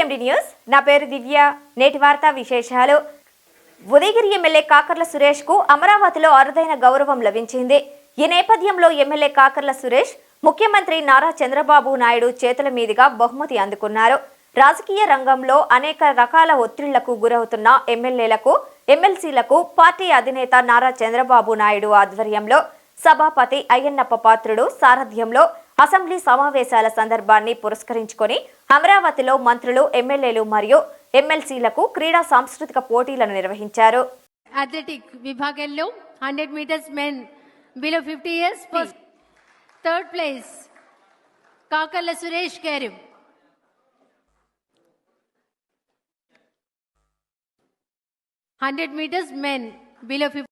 ఎండి news. నా పేరు దివ్య. నేటి వార్తా విశేషాలు. ఉదయగిరి ఎమ్మెల్యే కాకర్ల సురేష్కు అమరావతిలో అరుదైన గౌరవం లభించింది. ఈ నేపథ్యంలో ఎమ్మెల్యే కాకర్ల సురేష్ ముఖ్యమంత్రి నారా చంద్రబాబు నాయుడు చేతుల మీదుగా బహుమతి అందుకున్నారు. రాజకీయ రంగంలో అనేక రకాల ఒత్తిళ్ళకు గురవుతున్న ఎమ్మెల్యేలకు ఎమ్మెల్సీలకు పార్టీ అధినేత నారా చంద్రబాబు నాయుడు ఆధ్వర్యంలో సభాపతి అయ్యన్నప్ప పాత్రుడు సారథ్యంలో అసెంబ్లీ సమావేశాల సందర్భాన్ని పురస్కరించుకొని అమరావతిలో మంత్రులు ఎమ్మెల్యేలు మరియు ఎమ్మెల్సీలకు క్రీడా సాంస్కృతిక పోటీలను నిర్వహించారు. అథ్లెటిక్ విభాగంలో hundred metres men below fifty years third place Kakarla Suresh garu hundred metres men below fifty